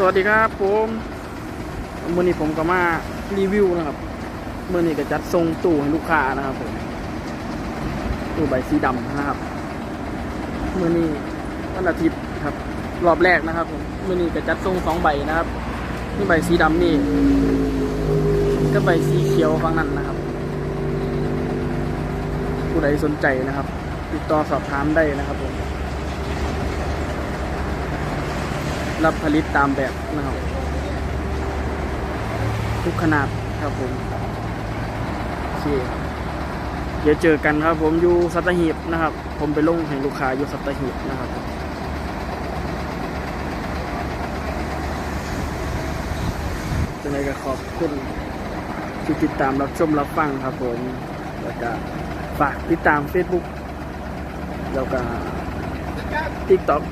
สวัสดีครับผมมื่อนี้ผมก็มารีวิวนะครับเมื่อนี้ก็จัดทรงตู้ให้ลูกค้านะครับผมตู้ใบสีดำนะครับเมื่อนี้วันอาทิตย์ครับ รอบแรกนะครับผมเมื่อนี้ก็จัดทรงสองใบนะครับนี่ใบสีดำนี่ก็ใบสีเขียวฝั่งนั้นนะครับ ผู้ใดสนใจนะครับ ติดต่อสอบถามได้นะครับผม รับผลิตตามแบบนะครับ ทุกขนาดครับผมโอเคเดี๋ยวเจอกันครับ ผมอยู่สัตหีบนะครับ ผมไปลงให้ลูกค้าอยู่สัตหีบนะครับยังไงก็ขอบคุณที่ติดตามรับชมรับฟังครับ ผมแล้วก็ฝากติดตาม Facebook แล้วก็ TikTok